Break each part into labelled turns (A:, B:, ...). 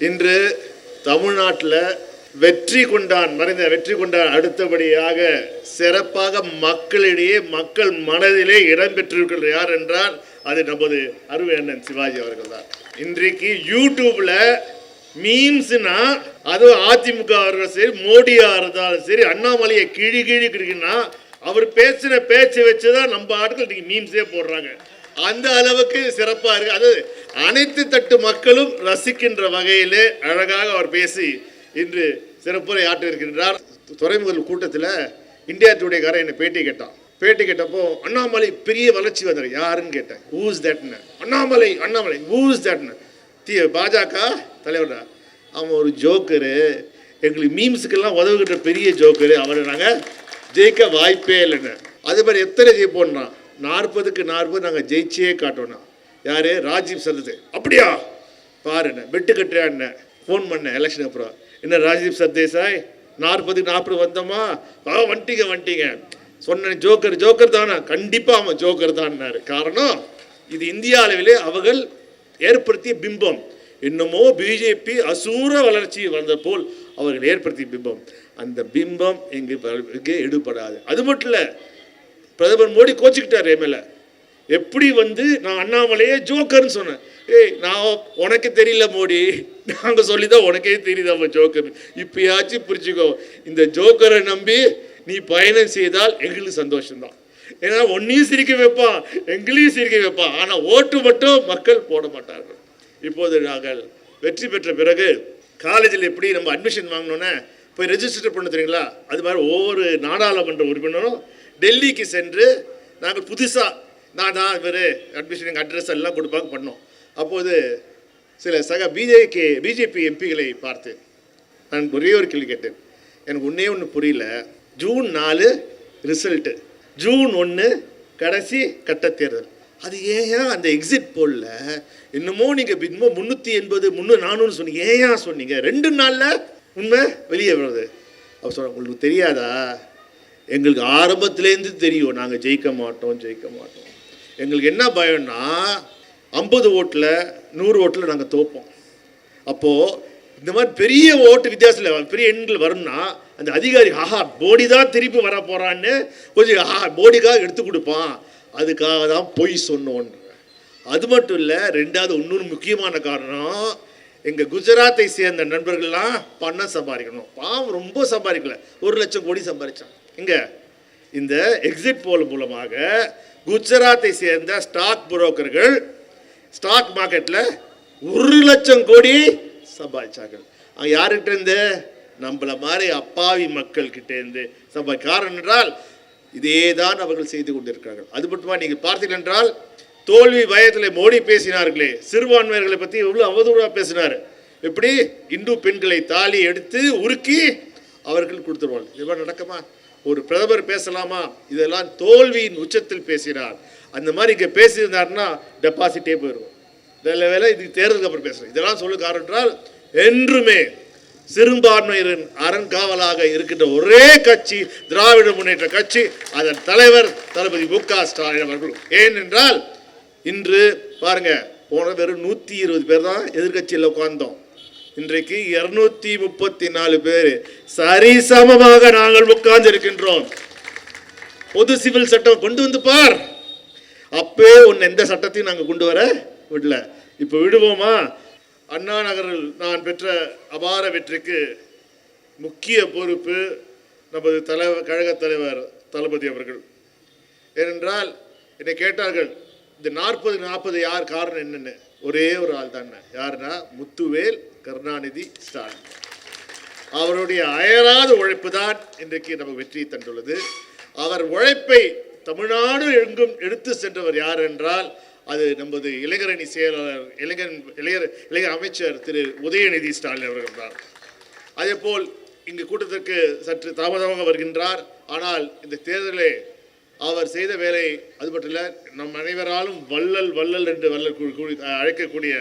A: இன்று தமிழ்நாட்டில் வெற்றி கொண்டான் மறைந்த வெற்றி கொண்டான் அடுத்தபடியாக சிறப்பாக மக்களிடையே மக்கள் மனதிலே இடம்பெற்றிருக்கிறது யார் என்றால் அது நமது அருமை அண்ணன் சிவாஜி அவர்கள் தான். இன்றைக்கு யூடியூப்ல மீம்ஸ்னா அதுவும் அதிமுக அவர்கள் சரி மோடியாக இருந்தாலும் சரி அண்ணாமலையை கிழி கிழி கிழினா அவர் பேசின பேச்சை வச்சுதான் நம்ம ஆட்கள் இன்றைக்கி மீம்ஸே போடுறாங்க. அந்த அளவுக்கு சிறப்பாக இருக்கு. அது அனைத்து தட்டு மக்களும் ரசிக்கின்ற வகையிலே அழகாக அவர் பேசி இன்று சிறப்புரை ஆற்றிருக்கின்றார் துறைமுக கூட்டத்தில் இந்தியா டுடேக்காரன் என்னை பேட்டி கேட்டான். பேட்டி கேட்டப்போ அண்ணாமலை பெரிய வளர்ச்சி வந்தார். யாருன்னு கேட்டேன். ஊஸ் தட்னு அண்ணாமலை அண்ணாமலை. ஊஸ் தட்னு தி பாஜக தலைவர் அவன் ஒரு ஜோக்கரு. எங்களுக்கு மீம்ஸுக்கெல்லாம் உதவுகின்ற பெரிய ஜோக்கரு. அவரை நாங்கள் ஜெயிக்க வாய்ப்பே இல்லைன்னு. அதே மாதிரி எத்தனை ஜெயிப்போம்னா? நாற்பதுக்கு நாற்பது நாங்கள் ஜெயிச்சே காட்டோன்னா யார்? ராஜீவ் சரது அப்படியா? பாருண்ணே வெட்டு கட்டுறான்னு ஃபோன் பண்ணேன் எலெக்ஷன் அப்புறம். என்ன ராஜீவ் சர்தேசாய் நாற்பதுக்கு நாற்பது வந்தோமா? ஆ வந்துட்டீங்க வந்துட்டீங்க. சொன்னேன் ஜோக்கர் ஜோக்கர் தானா? கண்டிப்பாக அவன் ஜோக்கர் தான்னாரு. காரணம் இது இந்திய அளவிலே அவர்கள் ஏற்படுத்திய பிம்பம். என்னமோ பிஜேபி அசூர வளர்ச்சி வந்த போல் அவர்கள் ஏற்படுத்திய பிம்பம். அந்த பிம்பம் எங்கே எடுபடாது அது மட்டும் இல்லை பிரதமர் மோடி கோச்சிக்கிட்டார் என் மேலே. எப்படி வந்து நான் அண்ணாமலையே ஜோக்கர்னு சொன்னேன். ஏய் நான் உனக்கு தெரியல மோடி. நாங்கள் சொல்லி தான் உனக்கே தெரியுது அவன் ஜோக்கர் இப்பயாச்சும் புரிச்சுக்கோ இந்த ஜோக்கரை நம்பி நீ பயணம் செய்தால் எங்களுக்கு சந்தோஷம்தான். ஏன்னா ஒன்னையும் சிரிக்க வைப்பான் எங்களையும் சிரிக்க வைப்பான். ஆனால் ஓட்டு மட்டும் மக்கள் போட மாட்டார்கள். இப்போது நாங்கள் வெற்றி பெற்ற பிறகு காலேஜில் எப்படி நம்ம அட்மிஷன் வாங்கினோன்னே போய் ரெஜிஸ்டர் பண்ண தெரியுங்களா? அது மாதிரி ஒவ்வொரு நாடாளுமன்ற உறுப்பினரும் டெல்லிக்கு சென்று நாங்கள் புதுசாக நான் தான் இவர் அட்மிஷன் எங்கள் அட்ரஸ் எல்லாம் கொடுப்பாங்க பண்ணோம். அப்போது சில சக பிஜேகே பிஜேபி எம்பிகளை பார்த்து நான் ஒரே ஒரு கேள்வி கேட்டேன். எனக்கு ஒன்றே ஒன்று புரியல. ஜூன் நாலு ரிசல்ட்டு ஜூன் ஒன்று கடைசி கட்ட தேர்தல். அது ஏன் அந்த எக்ஸிட் போல்ல என்னமோ நீங்கள் இன்னும் முந்நூற்றி எண்பது முந்நூறு நானூறு சொன்னீங்க. ஏன் சொன்னீங்க? ரெண்டு நாளில் உண்மை வெளியே வருது. அவர் சொல்ல உங்களுக்கு தெரியாதா? எங்களுக்கு ஆரம்பத்துலேருந்து தெரியும் நாங்கள் ஜெயிக்க மாட்டோம் ஜெயிக்க மாட்டோம். எங்களுக்கு என்ன பயம்னா ஐம்பது ஓட்டில் நூறு ஓட்டில் நாங்கள் தோப்போம். அப்போது இந்த மாதிரி பெரிய ஓட்டு வித்தியாசத்தில் பெரிய எண்கள் வரும்னா அந்த அதிகாரி ஆஹா போடி தான் திருப்பி வர போகிறான்னு கொஞ்சம் ஆஹா போடிக்காக எடுத்து கொடுப்பான். அதுக்காக தான் பொய் சொன்னோன்ற. அது மட்டும் இல்லை ரெண்டாவது இன்னொரு முக்கியமான காரணம் எங்கள் குஜராத்தை சேர்ந்த நண்பர்கள்லாம் பணம் சம்பாதிக்கணும். பாவம் ரொம்ப சம்பாதிக்கல. ஒரு லட்சம் கோடி சம்பாதிச்சான். இங்கே இந்த எக்ஸிட் போல் மூலமாக குஜராத்தை சேர்ந்த ஸ்டாக் புரோக்கர்கள் ஸ்டாக் மார்க்கெட்டில் ஒரு லட்சம் கோடி சம்பாதிச்சார்கள். அவங்க யாருக்கிட்ட நம்மளை மாதிரி அப்பாவி மக்கள்கிட்டேருந்து சம்பாதி காரணம் என்றால் இதே தான் அவர்கள் செய்து கொண்டிருக்கிறார்கள். அது மட்டுமா? நீங்கள் பார்த்தீர்கள் என்றால் தோல்வி பயத்தில் மோடி பேசினார்களே. சிறுபான்மையர்களை பற்றி எவ்வளோ அவதூறாக பேசினார். எப்படி? இந்து பெண்களை தாலி எடுத்து உருக்கி அவர்கள் கொடுத்துருவாங்க. இது மாதிரி நடக்குமா? ஒரு பிரதமர் பேசலாமா? இதெல்லாம் தோல்வியின் உச்சத்தில் பேசினார். அந்த மாதிரி இங்கே பேசியிருந்தாருன்னா டெபாசிட்டே போயிடும் நல்ல வேலை இது தேர்தலுக்கு அப்புறம் பேசுகிறேன் இதெல்லாம் சொல்ல காரணம் என்றால் என்றுமே சிறுபான்மையினரின் அறங்காவலாக இருக்கின்ற ஒரே கட்சி திராவிட முன்னேற்ற கட்சி அதன் தலைவர் தளபதி மு க ஸ்டாலின் அவர்கள் ஏனென்றால் இன்று பாருங்க போன வெறும் நூற்றி இருபது பேர் தான் எதிர்கட்சியில் உட்கார்ந்தோம். இன்றைக்கு இருநூத்தி முப்பத்தி நாலு பேர் சரிசமமாக நாங்கள் உட்கார்ந்திருக்கின்றோம். பொது சிவில் சட்டம் கொண்டு வந்து பார். அப்பே ஒன்று எந்த சட்டத்தையும் நாங்கள் கொண்டு வர விடல. இப்போ விடுவோமா? அண்ணா நகரில் நான் பெற்ற அபார வெற்றிக்கு முக்கிய பொறுப்பு நமது தலைவர் கழக தலைவர் தளபதி அவர்கள். ஏனென்றால் என்னை கேட்டார்கள் இந்த நாற்பது நாற்பது யார் காரணம் என்னென்னு? ஒரே ஒரு ஆள் தானே யாருன்னா? முத்துவேல் கருணாநிதி ஸ்டாலின். அவருடைய அயராத உழைப்பு தான் இன்றைக்கு நமக்கு வெற்றியை தந்துள்ளது. அவர் உழைப்பை தமிழ்நாடு எங்கும் எடுத்து சென்றவர் யார் என்றால் அது நமது இளைஞரணி செயலாளர் இளைஞர் இளைஞர் இளைஞர் அமைச்சர் திரு உதயநிதி ஸ்டாலின் அவர்கள் தான். அதேபோல் இங்கு கூட்டத்திற்கு சற்று தாமதமாக வருகின்றார். ஆனால் இந்த தேர்தலை அவர் செய்த வேலை அது மட்டும் இல்லை நம் அனைவராலும் வள்ளல் வள்ளல் என்று வள்ளல் அழைக்கக்கூடிய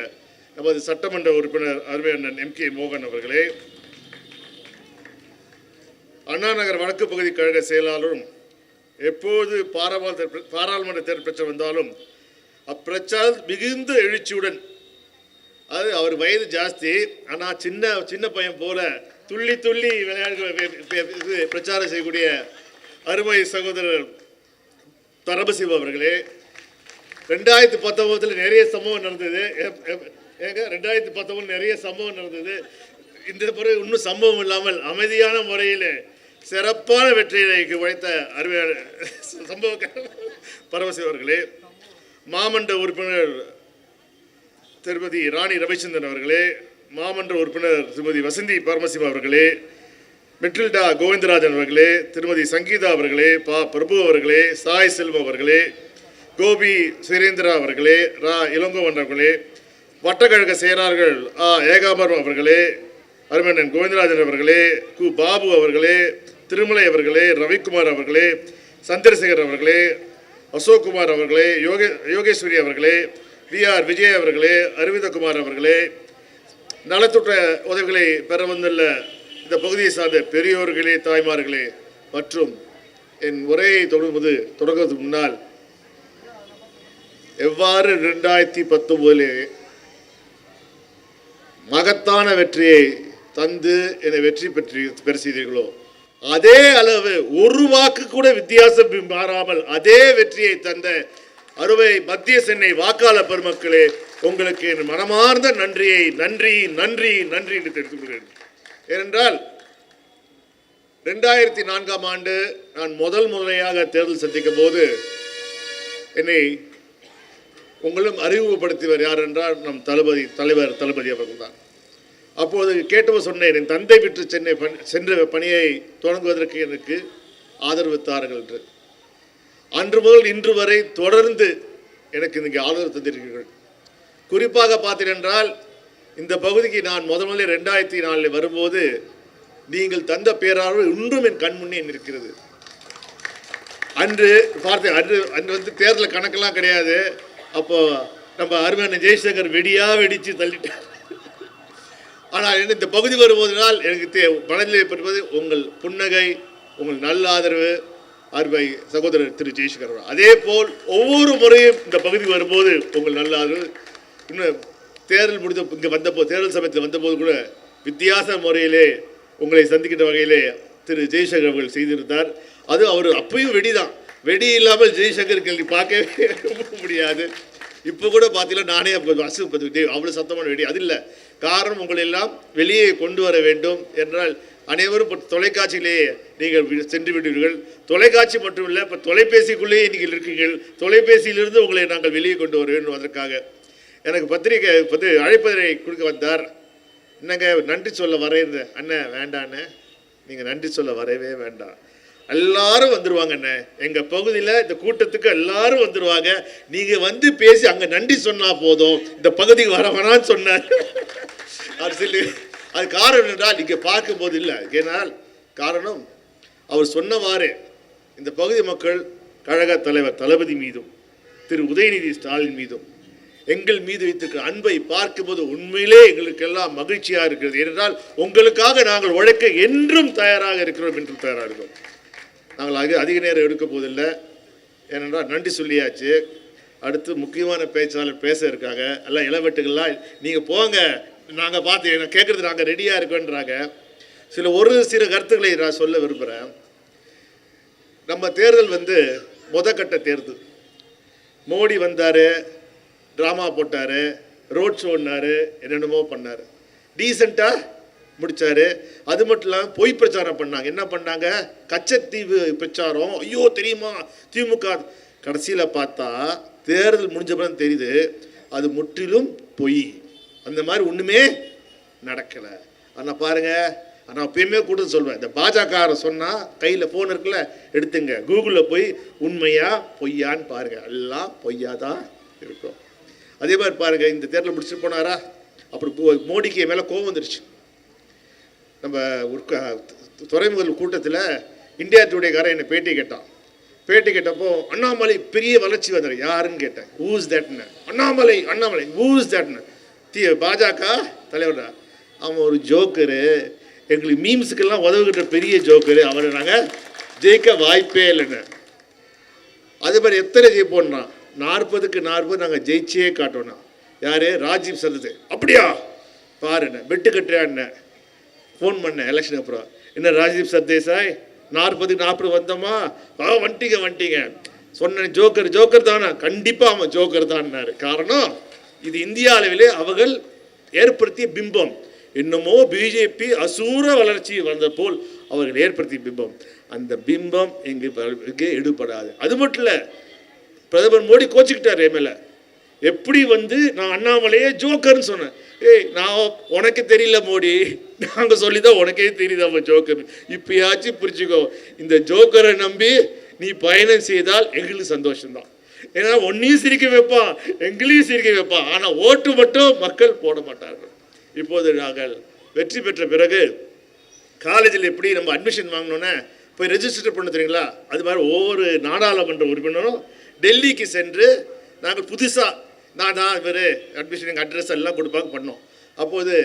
A: நமது சட்டமன்ற உறுப்பினர் அருமை அண்ணன் எம் கே மோகன் அவர்களே அண்ணா நகர் வடக்கு பகுதி கழக செயலாளரும் எப்போது பாராளுமன்ற பாராளுமன்ற தேர்தல் பிரச்சனை வந்தாலும் அப்பிரச்சாரம் மிகுந்த எழுச்சியுடன் அது அவர் வயது ஜாஸ்தி ஆனால் சின்ன சின்ன பையன் போல துள்ளி துள்ளி விளையாடு இது பிரச்சாரம் செய்யக்கூடிய அருமை சகோதரர் தரபசிவ அவர்களே ரெண்டாயிரத்தி பத்தொம்போதில் நிறைய சம்பவம் நடந்தது. ஏ- ஏங்க ரெண்டாயிரத்தி பத்தொம்போது நிறைய சம்பவம் நடந்தது. இந்த முறை இன்னும் சம்பவம் இல்லாமல் அமைதியான முறையில் சிறப்பான வெற்றியை உழைத்த அருமையான சம்பவ பரமசிவ அவர்களே மாமன்ற உறுப்பினர் திருமதி ராணி ரவிச்சந்திரன் அவர்களே மாமன்ற உறுப்பினர் திருமதி வசந்தி பரமசிவம் அவர்களே மெட்ரில்டா கோவிந்தராஜன் அவர்களே திருமதி சங்கீதா அவர்களே பா. பிரபு அவர்களே சாய் செல்வம் அவர்களே கோபி சுரேந்திரா அவர்களே ரா. இளங்கோவன் அவர்களே வட்டக்கழக செயலாளர்கள் ஆ. ஏகாம்பரம் அவர்களே அருமண்ணன் கோவிந்தராஜன் அவர்களே கு. பாபு அவர்களே திருமலை அவர்களே ரவிக்குமார் அவர்களே சந்திரசேகர் அவர்களே அசோக்குமார் அவர்களே யோகே யோகேஸ்வரி அவர்களே வி. ஆர். விஜய் அவர்களே அரவிந்தகுமார் அவர்களே நலத்துற்ற உதவிகளை பெற வந்துள்ள இந்த பகுதியை சார்ந்த பெரியோர்களே தாய்மார்களே மற்றும் என் உரையை தொடங்குவது தொடங்குவதற்கு முன்னால் எவ்வாறு ரெண்டாயிரத்தி பத்தொன்பதிலே மகத்தான வெற்றியை தந்து என்னை வெற்றி பெற்று பெற செய்தீர்களோ அதே அளவு ஒரு வாக்கு கூட வித்தியாசம் மாறாமல் அதே வெற்றியை தந்த அறுவை மத்திய சென்னை வாக்காளர் பெருமக்களே உங்களுக்கு என் மனமார்ந்த நன்றியை நன்றி நன்றி நன்றி என்று தெரிவித்துக் கொள்கிறேன். ஏனென்றால் ரெண்டாயிரத்தி நான்காம் ஆண்டு நான் முதல் முறையாக தேர்தல் சந்திக்கும் போது என்னை உங்களும் அறிமுகப்படுத்தியவர் யார் என்றால் நம் தளபதி தலைவர் தளபதி அவர்கள் தான். அப்போது கேட்டவர் சொன்னேன் என் தந்தை விட்டு சென்னை பணி சென்ற பணியை தொடங்குவதற்கு எனக்கு ஆதரவு தார்கள் என்று. அன்று முதல் இன்று வரை தொடர்ந்து எனக்கு இன்றைக்கு ஆதரவு தந்திருக்கிறீர்கள். குறிப்பாக பார்த்தீர்கள் என்றால் இந்த பகுதிக்கு நான் முதல் முதல்ல ரெண்டாயிரத்தி நாலில் வரும்போது நீங்கள் தந்த பேரார்வம் இன்றும் என் கண் முன்னே அன்று பார்த்தேன் அன்று அன்று வந்து தேர்தல் கணக்கெல்லாம் கிடையாது. அப்போ நம்ம அருமையான ஜெய்சங்கர் வெடியா வெடிச்சு தள்ளிட்டார் ஆனால் எனக்கு இந்த பகுதி வருவதனால் எனக்கு தே மனதில் ஏற்படுவது உங்கள் புன்னகை உங்கள் நல்ல ஆதரவு அருமை சகோதரர் திரு ஜெய்சங்கர் அதே போல் ஒவ்வொரு முறையும் இந்த பகுதி வரும்போது உங்கள் நல்ல ஆதரவு இன்னும் தேர்தல் முடிந்த இங்கே வந்தபோது தேர்தல் சமயத்தில் வந்தபோது கூட வித்தியாச முறையிலே உங்களை சந்திக்கின்ற வகையிலே திரு ஜெய்சங்கர் அவர்கள் செய்திருந்தார். அது அவர் அப்பயும் வெடிதான். வெடி இல்லாமல் ஜெய்சங்கர் கேள்வி பார்க்கவே முடியாது. இப்போ கூட பார்த்தீங்கன்னா நானே அப்போ அசு அவ்வளோ சத்தமான வெடி அது இல்லை. காரணம் உங்களை எல்லாம் வெளியே கொண்டு வர வேண்டும் என்றால் அனைவரும் இப்போ தொலைக்காட்சியிலேயே நீங்கள் வி- சென்று விடுவீர்கள். தொலைக்காட்சி மட்டும் இல்லை இப்போ தொலைபேசிக்குள்ளேயே நீங்கள் இருக்கீர்கள். தொலைபேசியிலிருந்து உங்களை நாங்கள் வெளியே கொண்டு வர வேண்டும் அதற்காக எனக்கு பத்திரிக்கை பத்தி அழைப்பதை கொடுக்க வந்தார். என்னங்க நன்றி சொல்ல வரேன் அண்ணன் வேண்டாண்ணே. நீங்கள் நன்றி சொல்ல வரவே வேண்டாம். எல்லாரும் வந்துடுவாங்க அண்ணே. எங்கள் பகுதியில் இந்த கூட்டத்துக்கு எல்லாரும் வந்துடுவாங்க நீங்கள் வந்து பேசி அங்கே நன்றி சொன்னால் போதும். இந்த பகுதிக்கு வர வேணாம்னு சொன்னார். அவர் சொல்லி அது காரணம் என்றால் இங்கே பார்க்கும்போது இல்லை. ஏனால் காரணம் அவர் சொன்னவாறு இந்த பகுதி மக்கள் கழக தலைவர் தளபதி மீதும் திரு. உதயநிதி ஸ்டாலின் மீதும் எங்கள் மீது வைத்திருக்கிற அன்பை பார்க்கும்போது உண்மையிலே எங்களுக்கெல்லாம் மகிழ்ச்சியாக இருக்கிறது. ஏனென்றால் உங்களுக்காக நாங்கள் உழைக்க என்றும் தயாராக இருக்கிறோம் என்றும் தயாராக இருக்கிறோம் நாங்கள் அதிக அதிக நேரம் எடுக்க போதில்லை ஏனென்றால் நன்றி சொல்லியாச்சு. அடுத்து முக்கியமான பேச்சாளர் பேச இருக்காங்க. எல்லாம் இளவெட்டுகள்லாம் நீங்கள் போங்க. நாங்கள் பார்த்து என்ன கேட்குறது நாங்கள் ரெடியாக இருக்கோன்றாங்க. சில ஒரு சில கருத்துக்களை நான் சொல்ல விரும்புகிறேன் நம்ம தேர்தல் வந்து முதக்கட்ட தேர்தல். மோடி வந்தார். ட்ராமா போட்டார் ரோட் ஷோன்னாரு என்னென்னமோ பண்ணார். டீசெண்டாக முடித்தார் அது மட்டும் இல்லாமல் பொய் பிரச்சாரம் பண்ணாங்க. என்ன பண்ணாங்க? கச்சத்தீவு பிரச்சாரம். ஐயோ தெரியுமா? திமுக கடைசியில் பார்த்தா தேர்தல் முடிஞ்ச தெரியுது. அது முற்றிலும் பொய். அந்த மாதிரி ஒன்றுமே நடக்கலை. ஆனால் பாருங்க. நான் எப்பயுமே கூட சொல்வேன். இந்த பாஜக சொன்னால் கையில் ஃபோன் இருக்குல்ல எடுத்துங்க. கூகுளில் போய் உண்மையாக பொய்யான்னு பாருங்கள் எல்லாம் பொய்யா தான் இருக்கும். அதே மாதிரி பாருங்கள் இந்த தேர்தலில் முடிச்சுட்டு போனாரா? அப்புறம் போ- மோடிக்கு என் மேலே கோவம் வந்துருச்சு. நம்ம ஒரு க- துறைமுக கூட்டத்தில் இந்தியா டுடேக்காரன் என்னை பேட்டி கேட்டான். பேட்டி கேட்டப்போ அண்ணாமலை பெரிய வளர்ச்சி வந்தார். யாருன்னு கேட்டேன். ஊஸ் தட்னு அண்ணாமலை அண்ணாமலை. ஊஸ் தட்னு தி பாஜக தலைவர் அவன் ஒரு ஜோக்கரு. எங்களுக்கு மீம்ஸுக்கெல்லாம் உதவுகின்ற பெரிய ஜோக்கரு. அவரை நாங்கள் ஜெயிக்க வாய்ப்பே இல்லைன்னு. அதே மாதிரி எத்தனை ஜெயிப்போன்னா நாற்பதுக்கு நாற்பது நாங்கள் ஜெயிச்சே காட்டோம்னா. யார்? ராஜீவ் சொல்லுது. அப்படியா? பாரு என்ன வெட்டு கட்டுறியா ஃபோன் பண்ணேன் எலெக்ஷன் அப்புறம். என்ன ராஜீவ் சர்தேசாய் நாற்பதுக்கு நாற்பது வந்தோமா? ஆ வந்துட்டீங்க வந்துட்டீங்க. சொன்னேன் ஜோக்கர் ஜோக்கர் தானா? கண்டிப்பாக அவன் ஜோக்கர் தான்னாரு காரணம் இது இந்திய அளவிலே அவர்கள் ஏற்படுத்திய பிம்பம். இன்னமோ பிஜேபி அசூர வளர்ச்சி வந்த போல் அவர்கள் ஏற்படுத்திய பிம்பம். அந்த பிம்பம் எங்கே எடுபடாது. அது மட்டும் இல்லை பிரதமர் மோடி கோச்சிக்கிட்டார் எம்எல்ஏ எப்படி வந்து நான் அண்ணாமலையே ஜோக்கர்னு சொன்னேன். ஏய் நான் உனக்கு தெரியல மோடி. நாங்கள் சொல்லி தான் உனக்கே தெரியுதாம்மா ஜோக்கர் இப்பயாச்சும் புரிச்சுக்கோ இந்த ஜோக்கரை நம்பி நீ பயணம் செய்தால் எங்களுக்கு சந்தோஷம்தான். ஏன்னா ஒன்னையும் சிரிக்க வைப்பான் எங்களையும் சிரிக்க வைப்பான் ஆனால் ஓட்டு மட்டும் மக்கள் போட மாட்டார்கள். இப்போது நாங்கள் வெற்றி பெற்ற பிறகு காலேஜில் எப்படி நம்ம அட்மிஷன் வாங்கினோன்னே போய் ரெஜிஸ்டர் பண்ண தெரியுங்களா? அது மாதிரி ஒவ்வொரு நாடாளுமன்ற உறுப்பினரும் டெல்லிக்கு சென்று நாங்கள் புதுசாக நான் தான் இவர் அட்மிஷன் எங்கள் அட்ரஸ் எல்லாம் கொடுப்பாங்க பண்ணோம். அப்போது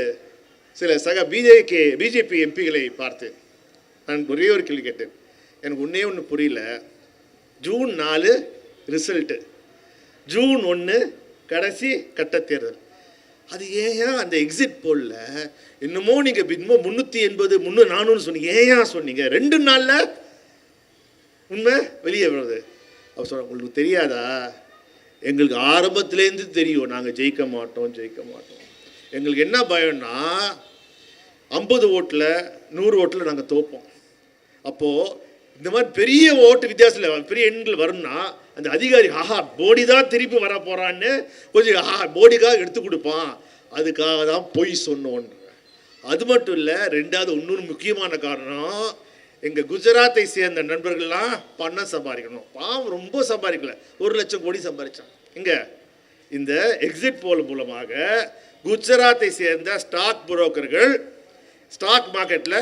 A: சில சக பிஜேகே பிஜேபி எம்பிகளை பார்த்து நான் ஒரே ஒரு கேள்வி கேட்டேன். எனக்கு ஒன்றே ஒன்று புரியல. ஜூன் நாலு ரிசல்ட்டு ஜூன் ஒன்று கடைசி கட்ட தேர்தல். அது ஏன் அந்த எக்ஸிட் போலில் என்னமோ நீங்கள் இன்னும் முந்நூற்றி எண்பது முந்நூறு நானூறு சொன்னீங்க. ஏன் சொன்னீங்க? ரெண்டு நாளில் உண்மை வெளியே வருது. அவர் சொல்ற உங்களுக்கு தெரியாதா எங்களுக்கு ஆரம்பத்துலேருந்து தெரியும் நாங்கள் ஜெயிக்க மாட்டோம் ஜெயிக்க மாட்டோம். எங்களுக்கு என்ன பயம்னா ஐம்பது ஓட்டில் நூறு ஓட்டில் நாங்கள் தோப்போம். அப்போது இந்த மாதிரி பெரிய ஓட்டு வித்தியாசத்தில் பெரிய எண்கள் வரும்னா அந்த அதிகாரி ஆஹா போடி தான் திருப்பி வர போகிறான்னு கொஞ்சம் ஆஹா போடிக்காக எடுத்து கொடுப்பான். அதுக்காக தான் பொய் சொன்னோன்ற. அது மட்டும் இல்லை ரெண்டாவது இன்னொன்று முக்கியமான காரணம் எங்கள் குஜராத்தை சேர்ந்த நண்பர்கள்லாம் பணம் சம்பாதிக்கணும். பாவம் ரொம்ப சம்பாதிக்கல. ஒரு லட்சம் கோடி சம்பாதிச்சான். இங்கே இந்த எக்ஸிட் போல் மூலமாக குஜராத்தை சேர்ந்த ஸ்டாக் புரோக்கர்கள் ஸ்டாக் மார்க்கெட்டில்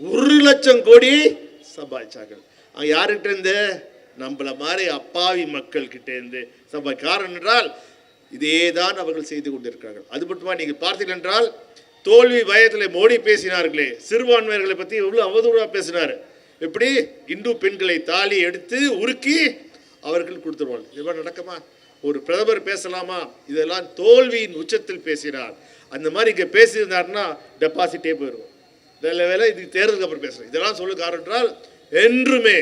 A: ஒரு லட்சம் கோடி சம்பாதிச்சார்கள். யாருக்கிட்ட இருந்து? நம்மள மாதிரி அப்பாவி மக்கள்கிட்டேருந்து கிட்ட இருந்து காரணம் என்றால் இதே தான் அவர்கள் செய்து கொண்டிருக்கிறார்கள். அது மட்டுமா? நீங்கள் பார்த்தீர்கள் என்றால் தோல்வி பயத்தில் மோடி பேசினார்களே. சிறுபான்மையர்களை பற்றி எவ்வளோ அவதூறாக பேசினார். எப்படி? இந்து பெண்களை தாலி எடுத்து உருக்கி அவர்கள் கொடுத்துருவாங்க. இதெல்லாம் நடக்குமா? ஒரு பிரதமர் பேசலாமா? இதெல்லாம் தோல்வியின் உச்சத்தில் பேசினார். அந்த மாதிரி இங்கே பேசியிருந்தாருன்னா டெபாசிட்டே போயிடும் வேலை வேலை இதுக்கு தேர்தலுக்கு அப்புறம் பேசுகிறேன் இதெல்லாம் சொல்ல காரணம் என்றால் என்றுமே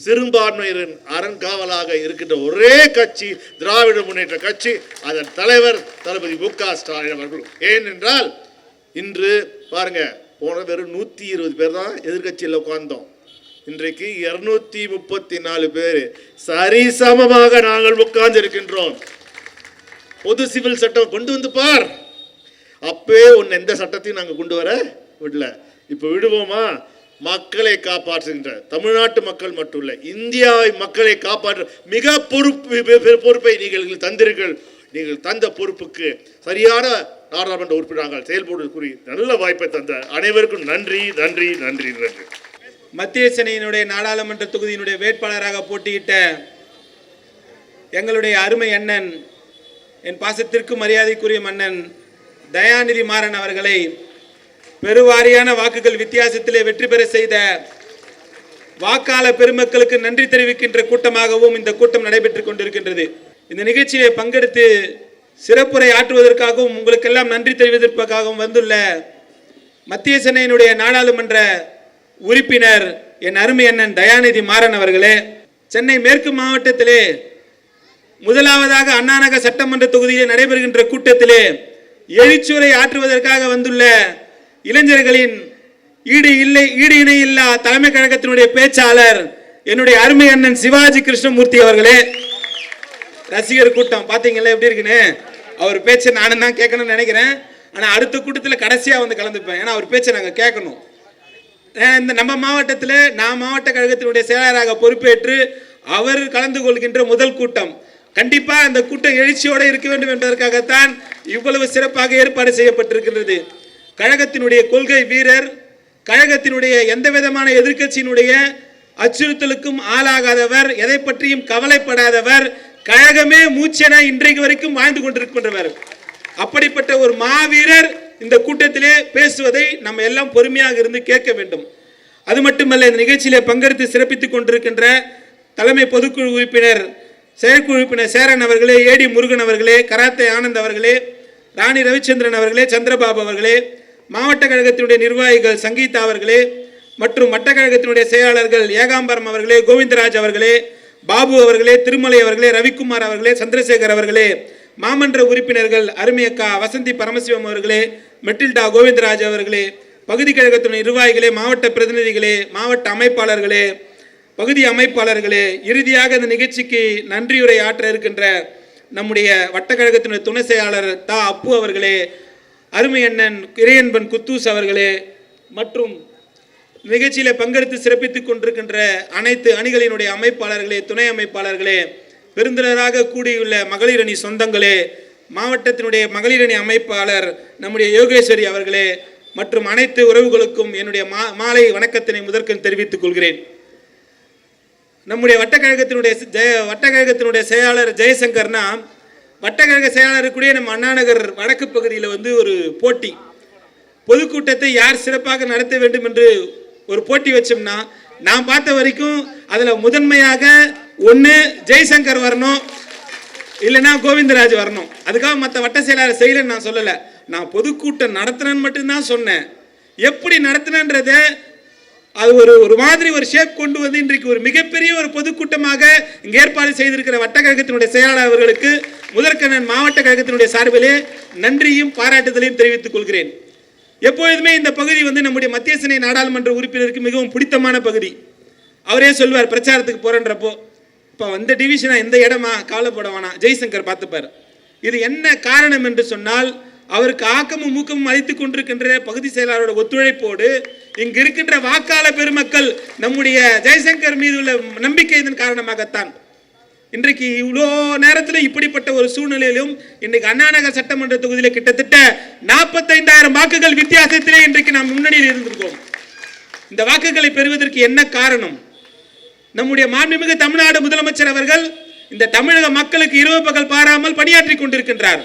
A: சிறுபான்மையினரின் அறங்காவலாக இருக்கின்ற ஒரே கட்சி திராவிட முன்னேற்ற கட்சி அதன் தலைவர் தளபதி மு க ஸ்டாலின் அவர்கள். ஏனென்றால் இன்று பாருங்கள் போன வெறும் நூற்றி இருபது பேர் தான் எதிர்கட்சியில் உட்கார்ந்தோம். இன்றைக்கு இருநூத்தி முப்பத்தி நாலு பேர் சரிசமமாக நாங்கள் உட்கார்ந்து இருக்கின்றோம் பொது சிவில் சட்டம் கொண்டு வந்து பார். அப்பவே உன்னை எந்த சட்டத்தையும் நாங்கள் கொண்டு வர விடல. இப்போ விடுவோமா? மக்களை காப்பாற்றுகின்ற தமிழ்நாட்டு மக்கள் மட்டும் இல்லை இந்தியாவை மக்களை காப்பாற்ற மிக பொறுப்பு பொறுப்பை நீங்கள் தந்தீர்கள் நீங்கள் தந்த பொறுப்புக்கு சரியான நாடாளுமன்ற உறுப்பினர்கள் செயல்படுவது கூறி நல்ல வாய்ப்பை தந்த அனைவருக்கும் நன்றி நன்றி நன்றி நன்றி.
B: மத்திய சென்னையினுடைய நாடாளுமன்ற தொகுதியினுடைய வேட்பாளராக போட்டியிட்ட எங்களுடைய அருமை அண்ணன் என் பாசத்திற்கு மரியாதைக்குரிய மன்னன் தயாநிதி மாறன் அவர்களை பெருவாரியான வாக்குகள் வித்தியாசத்திலே வெற்றி பெற செய்த வாக்காள பெருமக்களுக்கு நன்றி தெரிவிக்கின்ற கூட்டமாகவும் இந்த கூட்டம் நடைபெற்றுக் கொண்டிருக்கின்றது. இந்த நிகழ்ச்சியை பங்கெடுத்து சிறப்புரை ஆற்றுவதற்காகவும் உங்களுக்கெல்லாம் நன்றி தெரிவிப்பதற்காகவும் வந்துள்ள மத்திய சென்னையினுடைய நாடாளுமன்ற உறுப்பினர் என் அருமை அண்ணன் தயாநிதி மாறன் அவர்களே சென்னை மேற்கு மாவட்டத்திலே முதலாவதாக அண்ணாநகர் சட்டமன்ற தொகுதியில் நடைபெறுகின்ற கூட்டத்திலே எழுச்சுரை ஆற்றுவதற்காக வந்துள்ள இளைஞர்களின் ஈடு இல்லை ஈடு இணை இல்லா தலைமை கழகத்தினுடைய பேச்சாளர் என்னுடைய அருமை அண்ணன் சிவாஜி கிருஷ்ணமூர்த்தி அவர்களே ரசிகர் கூட்டம் பார்த்தீங்களா எப்படி இருக்குன்னு? அவர் பேச்சை நானும் தான் கேட்கணும்னு நினைக்கிறேன். ஆனால் அடுத்த கூட்டத்தில் கடைசியாக வந்து கலந்துப்பேன். ஏன்னா அவர் பேச்சை நாங்கள் கேட்கணும். இந்த நம்ம மாவட்டத்தில் நான் மாவட்ட கழகத்தினுடைய செயலாளராக பொறுப்பேற்று அவர் கலந்து கொள்கின்ற முதல் கூட்டம். கண்டிப்பாக அந்த கூட்டம் எழுச்சியோடு இருக்க வேண்டும் என்பதற்காகத்தான் இவ்வளவு சிறப்பாக ஏற்பாடு செய்யப்பட்டிருக்கின்றது. கழகத்தினுடைய கொள்கை வீரர் கழகத்தினுடைய எந்த விதமான எதிர்க்கட்சியினுடைய அச்சுறுத்தலுக்கும் ஆளாகாதவர் எதை பற்றியும் கவலைப்படாதவர் கழகமே மூச்சென இன்றைக்கு வரைக்கும் வாழ்ந்து கொண்டிருக்கின்றவர் அப்படிப்பட்ட ஒரு மாவீரர் இந்த கூட்டத்திலே பேசுவதை நம்ம எல்லாம் பொறுமையாக இருந்து கேட்க வேண்டும். அது மட்டுமல்ல இந்த நிகழ்ச்சியிலே பங்கெடுத்து சிறப்பித்துக் கொண்டிருக்கின்ற தலைமை பொதுக்குழு உறுப்பினர் செயற்குழு உறுப்பினர் சேரன் அவர்களே ஏடி முருகன் அவர்களே கராத்தே ஆனந்த் அவர்களே ராணி ரவிச்சந்திரன் அவர்களே சந்திரபாபு அவர்களே மாவட்ட கழகத்தினுடைய நிர்வாகிகள் சங்கீதா அவர்களே மற்றும் மட்டக்கழகத்தினுடைய செயலாளர்கள் ஏகாம்பரம் அவர்களே கோவிந்தராஜ் அவர்களே பாபு அவர்களே திருமலை அவர்களே ரவிக்குமார் அவர்களே சந்திரசேகர் அவர்களே மாமன்ற உறுப்பினர்கள் அருமையக்கா வசந்தி பரமசிவம் அவர்களே மெட்டில்டா கோவிந்தராஜ் அவர்களே பகுதி கழகத்தினுடைய நிர்வாகிகளே மாவட்ட பிரதிநிதிகளே மாவட்ட அமைப்பாளர்களே பகுதி அமைப்பாளர்களே இறுதியாக இந்த நிகழ்ச்சிக்கு நன்றியுரை ஆற்ற இருக்கின்ற நம்முடைய வட்டக்கழகத்தினுடைய துணை செயலாளர் தா அப்பு அவர்களே அருமை அண்ணன் இறையன்பன் குத்தூஸ் அவர்களே மற்றும் நிகழ்ச்சியில் பங்கெடுத்து சிறப்பித்துக் கொண்டிருக்கின்ற அனைத்து அணிகளினுடைய அமைப்பாளர்களே துணை அமைப்பாளர்களே பெருந்தினராக கூடியுள்ள மகளிர் அணி சொந்தங்களே மாவட்டத்தினுடைய மகளிர் அணி அமைப்பாளர் நம்முடைய யோகேஸ்வரி அவர்களே மற்றும் அனைத்து உறவுகளுக்கும் என்னுடைய மா மாலை வணக்கத்தினை முதற்கண் தெரிவித்துக் கொள்கிறேன். நம்முடைய வட்டக்கழகத்தினுடைய ஜெய வட்டக்கழகத்தினுடைய செயலாளர் ஜெயசங்கர்னா வட்டக்கழக செயலாளருக்குடைய நம்ம அண்ணாநகர் வடக்கு பகுதியில் வந்து ஒரு போட்டி. பொதுக்கூட்டத்தை யார் சிறப்பாக நடத்த வேண்டும் என்று ஒரு போட்டி வச்சோம்னா நான் பார்த்த வரைக்கும் அதில் முதன்மையாக ஒன்று ஜெய்சங்கர் வரணும் இல்லைன்னா கோவிந்தராஜ் வரணும். அதுக்காக மற்ற வட்ட செயலாளர் செய்யலன்னு நான் சொல்லலை. நான் பொதுக்கூட்டம் நடத்தினேன்னு மட்டும்தான் சொன்னேன். எப்படி நடத்தினன்றத அது ஒரு ஒரு மாதிரி ஒரு ஷேப் கொண்டு வந்து இன்றைக்கு ஒரு மிகப்பெரிய ஒரு பொதுக்கூட்டமாக இங்கே ஏற்பாடு செய்திருக்கிற வட்டக்கழகத்தினுடைய செயலாளர் அவர்களுக்கு முதற்கண்ணன் மாவட்ட கழகத்தினுடைய சார்பிலே நன்றியும் பாராட்டுதலையும் தெரிவித்துக் கொள்கிறேன். எப்பொழுதுமே இந்த பகுதி வந்து நம்முடைய மத்திய சென்னை நாடாளுமன்ற உறுப்பினருக்கு மிகவும் பிடித்தமான பகுதி. அவரே சொல்வார் பிரச்சாரத்துக்கு போறேன்றப்போ இப்போ வந்த டிவிஷனா எந்த இடமா? கவலைப்பட வேணாம் ஜெய்சங்கர் பார்த்துப்பார். இது என்ன காரணம் என்று சொன்னால் அவருக்கு ஆக்கமும் மூக்கமும் அளித்துக் கொண்டிருக்கின்ற பகுதி செயலாளரோட ஒத்துழைப்போடு இங்கு இருக்கின்ற வாக்காள பெருமக்கள் நம்முடைய ஜெய்சங்கர் மீது உள்ள நம்பிக்கை இதன் காரணமாகத்தான். இன்றைக்கு இவ்வளோ நேரத்தில் இப்படிப்பட்ட ஒரு சூழ்நிலையிலும் இன்றைக்கு அண்ணாநகர் சட்டமன்ற தொகுதியில் கிட்டத்தட்ட நாற்பத்தைந்தாயிரம் வாக்குகள் வித்தியாசத்திலே இன்றைக்கு நாம் முன்னணியில் இருந்திருக்கோம். இந்த வாக்குகளை பெறுவதற்கு என்ன காரணம்? நம்முடைய மாண்புமிகு தமிழ்நாடு முதலமைச்சர் அவர்கள் இந்த தமிழக மக்களுக்கு இரவு பகல் பாராமல் பணியாற்றி கொண்டிருக்கின்றார்.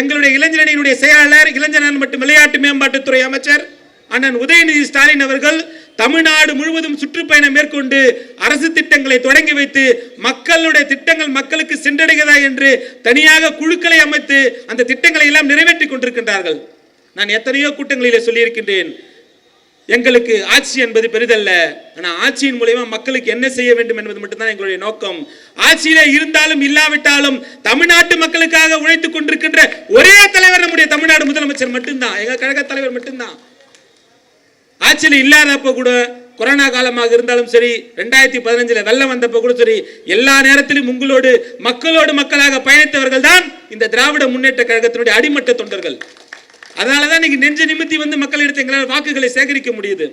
B: எங்களுடைய இளைஞரணியினுடைய செயலாளர் இளைஞர் மற்றும் விளையாட்டு மேம்பாட்டுத்துறை அமைச்சர் அண்ணன் உதயநிதி ஸ்டாலின் அவர்கள் தமிழ்நாடு முழுவதும் சுற்றுப்பயணம் மேற்கொண்டு அரசு திட்டங்களை தொடங்கி வைத்து மக்களுடைய திட்டங்கள் மக்களுக்கு சென்றடைகிறதா என்று தனியாக குழுக்களை அமைத்து அந்த திட்டங்களை எல்லாம் நிறைவேற்றி கொண்டிருக்கின்றார்கள். நான் எத்தனையோ கூட்டங்களிலே சொல்லியிருக்கின்றேன். எங்களுக்கு ஆட்சி என்பது பெரிதல்ல. ஆனால் ஆட்சியின் மூலயமா மக்களுக்கு என்ன செய்ய வேண்டும் என்பது மட்டும்தான் எங்களுடைய நோக்கம். ஆட்சியிலே இருந்தாலும் இல்லாவிட்டாலும் தமிழ்நாட்டு மக்களுக்காக உழைத்துக் கொண்டிருக்கின்ற ஒரே தலைவர் நம்முடைய தமிழ்நாடு முதலமைச்சர் மட்டும்தான். எங்கள் கழக தலைவர் மட்டும்தான். ஆட்சியில் இல்லாதப்ப கூட கொரோனா காலமாக இருந்தாலும் சரி ரெண்டாயிரத்தி பதினஞ்சுல வெள்ளம் வந்தப்ப கூட சரி எல்லா நேரத்திலும் உங்களோடு மக்களோடு மக்களாக பயணித்தவர்கள் தான் இந்த திராவிட முன்னேற்ற கழகத்தினுடைய அடிமட்ட தொண்டர்கள். அதனால தான் இன்னைக்கு நெஞ்ச நிமித்தி வந்து மக்களிடத்தை எங்களால் வாக்குகளை சேகரிக்க முடியுது.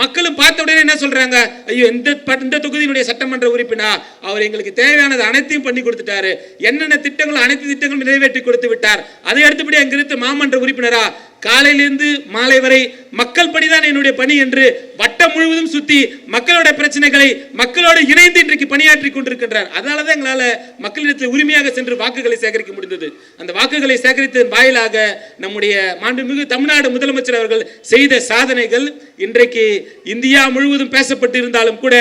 B: மக்களும் பார்த்த உடனே என்ன சொல்றாங்க? ஐயோ இந்த இந்த தொகுதியினுடைய சட்டமன்ற உறுப்பினர் அவர் எங்களுக்கு தேவையானது அனைத்தையும் பண்ணி கொடுத்துட்டாரு. என்னென்ன திட்டங்களும் அனைத்து திட்டங்களும் நிறைவேற்றி கொடுத்து விட்டார். அதை அடுத்தபடி அங்கிருந்த மாமன்ற உறுப்பினரா காலையிலிருந்து மாலை வரை மக்கள் படிதான் என்னுடைய பணி என்று வட்டம் முழுவதும் சுத்தி மக்களோட பிரச்சனைகளை மக்களோடு இணைந்து இன்றைக்கு பணியாற்றி கொண்டிருக்கின்றார். அதனால தான் எங்களால் மக்களிடத்தில் உரிமையாக சென்று வாக்குகளை சேகரிக்க முடிந்தது. அந்த வாக்குகளை சேகரித்ததன் வாயிலாக நம்முடைய மாண்புமிகு தமிழ்நாடு முதலமைச்சர் அவர்கள் செய்த சாதனைகள் இன்றைக்கு இந்தியா முழுவதும் பேசப்பட்டு இருந்தாலும் கூட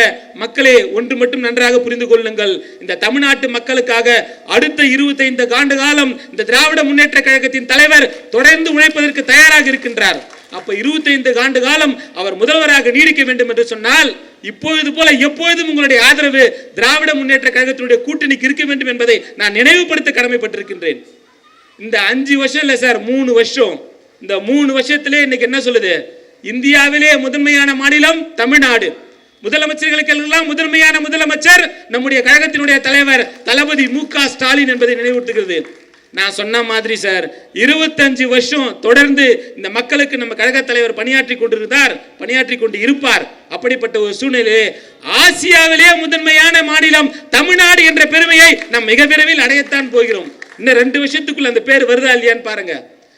B: மக்களே ஒன்று மட்டும் நன்றாக புரிந்து கொள்ளுங்கள். இந்த தமிழ்நாட்டு மக்களுக்காக அடுத்த இருபத்தைந்து ஆண்டு காலம் இந்த திராவிட முன்னேற்ற கழகத்தின் தலைவர் தொடர்ந்து உழைப்பதற்கு தயாராக இருக்கின்றார். அப்ப 25 ஆண்டு காலம் அவர் முதல்வராக நீடிக்க வேண்டும் என்று சொன்னால் இப்பொழுது போல எப்பொழுதும் உங்களுடைய ஆதரவு திராவிட முன்னேற்ற கழகத்தினுடைய கூட்டணிக்கு இருக்க வேண்டும் என்பதை நான் நினைவுபடுத்த கடமைப்பட்டிருக்கின்றேன். இந்த அஞ்சு வருஷம் இல்லை சார் மூணு வருஷம். இந்த மூணு வருஷத்திலே இன்னைக்கு என்ன சொல்லுது? இந்தியாவிலே முதன்மையான மாநிலம் தமிழ்நாடு. முதலமைச்சர்களுக்கெல்லாம் முதன்மையான முதலமைச்சர் நம்முடைய கழகத்தினுடைய தலைவர் தளபதி மு க ஸ்டாலின் என்பதை நினைவூட்டுகிறது. நான் சொன்ன மாதிரி சார் இருபத்தஞ்சு வருஷம் தொடர்ந்து இந்த மக்களுக்கு நம்ம கழக தலைவர் பணியாற்றி கொண்டிருந்தார் பணியாற்றி கொண்டு இருப்பார் அப்படிப்பட்ட ஒரு சூழ்நிலை ஆசியாவிலே முதன்மையான மாநிலம் தமிழ்நாடு என்ற பெருமையை நாம் மிக விரைவில் அடையத்தான் போகிறோம். இன்னும் ரெண்டு வருஷத்துக்குள்ள அந்த பேர் வருதா இல்லையான்னு பாருங்க.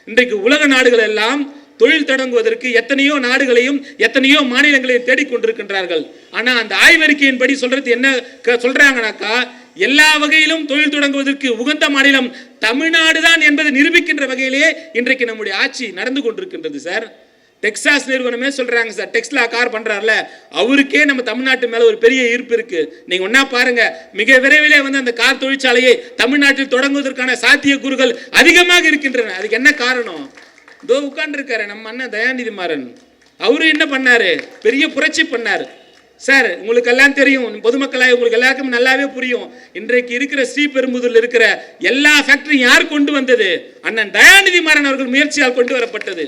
B: இன்றைக்கு உலக நாடுகள் எல்லாம் தொழில் தொடங்குவதற்கு எத்தனையோ நாடுகளையும் எத்தனையோ மாநிலங்களையும் தேடிக்கொண்டிருக்கின்றார்கள். ஆனா அந்த ஆய்வறிக்கையின்படி சொல்றது என்ன க- சொல்றாங்கனாக்கா எல்லா வகையிலும் தொழில் தொடங்குவதற்கு உகந்த மாநிலம் தமிழ்நாடு தான் என்பதை நிரூபிக்கின்ற வகையிலேயே இன்றைக்கு நம்முடைய ஆட்சி நடந்து கொண்டிருக்கின்றது சார். டெக்ஸாஸ் நிறுவனமே சொல்றாங்க சார். டெக்ஸ்லா கார் பண்றாருல. அவருக்கே நம்ம தமிழ்நாட்டு மேல ஒரு பெரிய ஈர்ப்பு இருக்கு. நீங்க ஒன்னா பாருங்க. மிக விரைவிலே வந்து அந்த கார் தொழிற்சாலையை தமிழ்நாட்டில் தொடங்குவதற்கான சாத்தியக்கூறுகள் அதிகமாக இருக்கின்றன. அதுக்கு என்ன காரணம்? இதோ உட்காந்துருக்காரு நம்ம அண்ணன் தயாநிதி மாறன் அவரு என்ன பண்ணாரு? பெரிய புரட்சி பண்ணார். சார் உங்களுக்கு எல்லாம் தெரியும். பொதுமக்களாக உங்களுக்கு எல்லாருக்கும் நல்லாவே புரியும். இன்றைக்கு இருக்கிற ஸ்ரீபெரும்புதூர்ல இருக்கிற எல்லா ஃபேக்டரியும் யார் கொண்டு வந்தது? அண்ணன் தயாநிதி மாறன் அவர்கள் முயற்சியால் கொண்டு வரப்பட்டது.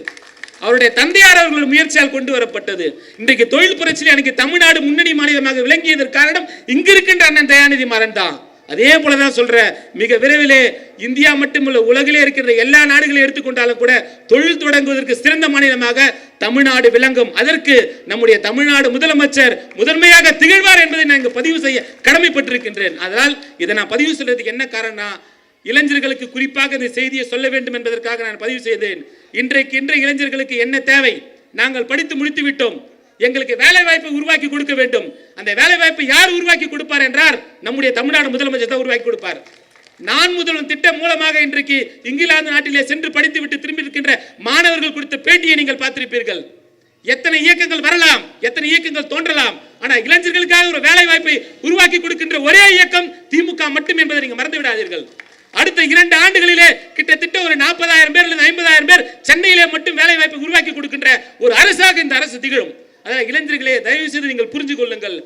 B: அவருடைய தந்தையார் அவர்கள் முயற்சியால் கொண்டு வரப்பட்டது. இன்றைக்கு தொழில் புரட்சியில் எனக்கு தமிழ்நாடு முன்னணி மாநிலமாக விளங்கியதற்கு காரணம் இங்கு இருக்கின்ற அண்ணன் தயாநிதி மாறன் தான். அதே போல தான் சொல்கிறேன் மிக விரைவிலே இந்தியா மட்டுமல்ல உலகிலே இருக்கின்ற எல்லா நாடுகளையும் எடுத்துக்கொண்டாலும் கூட தொழில் தொடங்குவதற்கு சிறந்த மாநிலமாக தமிழ்நாடு விளங்கும். அதற்கு நம்முடைய தமிழ்நாடு முதலமைச்சர் முதன்மையாக திகழ்வார் என்பதை நான் இங்கு பதிவு செய்ய கடமைப்பட்டிருக்கின்றேன். அதனால் இதை நான் பதிவு சொல்றதுக்கு என்ன காரணம் இளைஞர்களுக்கு குறிப்பாக இந்த செய்தியை சொல்ல வேண்டும் என்பதற்காக நான் பதிவு செய்தேன். இன்றைக்கு இன்றைய இளைஞர்களுக்கு என்ன தேவை? நாங்கள் படித்து முடித்து விட்டோம் எங்களுக்கு வேலை வாய்ப்பை உருவாக்கி கொடுக்க வேண்டும். அந்த வேலை வாய்ப்பை யார் உருவாக்கி கொடுப்பார் என்றார்? நம்முடைய தமிழ்நாடு முதலமைச்சர் தான் உருவாக்கி கொடுப்பார். நான் முதல்வன் திட்டம் மூலமாக இன்றைக்கு இங்கிலாந்து நாட்டிலே சென்று படித்து விட்டு திரும்பி இருக்கின்ற மாணவர்கள் கொடுத்த பேட்டியை நீங்கள் பார்த்திருப்பீர்கள். எத்தனை இயக்கங்கள் வரலாம்? எத்தனை இயக்கங்கள் தோன்றலாம்? ஆனா இளைஞர்களுக்காக ஒரு வேலை வாய்ப்பை உருவாக்கி கொடுக்கின்ற ஒரே இயக்கம் திமுக மட்டும் என்பதை நீங்க மறந்து விடாதீர்கள் அடுத்த இரண்டு ஆண்டுகளிலே கிட்டத்தட்ட ஒரு நாற்பதாயிரம் பேர் அல்லது ஐம்பதாயிரம் பேர் சென்னையிலே மட்டும் வேலை வாய்ப்பை உருவாக்கி கொடுக்கின்ற ஒரு அரசாக இந்த அரசு திகழும். அதாவது இளைஞர்களே தயவு செய்து நீங்கள் புரிஞ்சு கொள்ளுங்கள்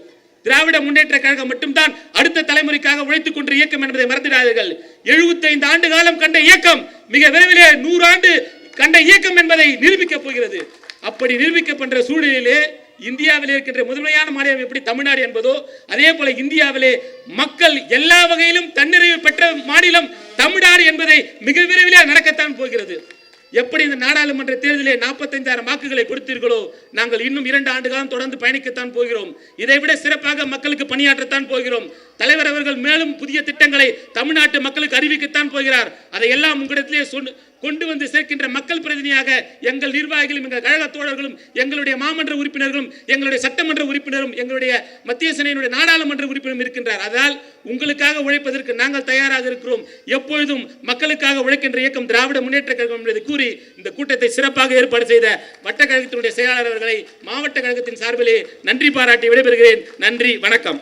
B: திராவிட முன்னேற்ற கழகம் மட்டும்தான் அடுத்த தலைமுறைக்காக உழைத்துக் கொண்ட இயக்கம் என்பதை மறந்துடாதீர்கள். 75 ஆண்டு காலம் கண்ட இயக்கம் மிக விரைவிலே நூறு ஆண்டு கண்ட இயக்கம் என்பதை நிரூபிக்கப் போகிறது. அப்படி நிரூபிக்கப்படுற சூழலிலே இந்தியாவிலே இருக்கின்ற முதன்மையான மாநிலம் எப்படி தமிழ்நாடு என்பதோ அதே போல இந்தியாவிலே மக்கள் எல்லா வகையிலும் தன்னிறைவு பெற்ற மாநிலம் தமிழ்நாடு என்பதை மிக விரைவிலே நடக்கத்தான் போகிறது. எப்படி இந்த நாடாளுமன்ற தேர்தலில் நாற்பத்தைந்தாயிரம் வாக்குகளை கொடுத்தீர்களோ நாங்கள் இன்னும் இரண்டு ஆண்டு காலம் தொடர்ந்து பயணிக்கத்தான் போகிறோம். இதை விட சிறப்பாக மக்களுக்கு பணியாற்றத்தான் போகிறோம். தலைவர் அவர்கள் மேலும் புதிய திட்டங்களை தமிழ்நாட்டு மக்களுக்கு அறிவிக்கத்தான் போகிறார். அதையெல்லாம் உங்களிடத்திலே சொன்னு கொண்டு வந்து சேர்க்கின்ற மக்கள் பிரதிநிதியாக எங்கள் நிர்வாகிகளும் எங்கள் கழக தோழர்களும் எங்களுடைய மாமன்ற உறுப்பினர்களும் எங்களுடைய சட்டமன்ற உறுப்பினரும் எங்களுடைய மத்திய சென்னையினுடைய நாடாளுமன்ற உறுப்பினரும் இருக்கின்றார். அதனால் உங்களுக்காக உழைப்பதற்கு நாங்கள் தயாராக இருக்கிறோம். எப்பொழுதும் மக்களுக்காக உழைக்கின்ற இயக்கம் திராவிட முன்னேற்ற கழகம் என்பதை கூறி இந்த கூட்டத்தை சிறப்பாக ஏற்பாடு செய்த வட்ட கழகத்தினுடைய செயலாளர் அவர்களை மாவட்ட கழகத்தின் சார்பிலே நன்றி பாராட்டி விடைபெறுகிறேன். நன்றி வணக்கம்.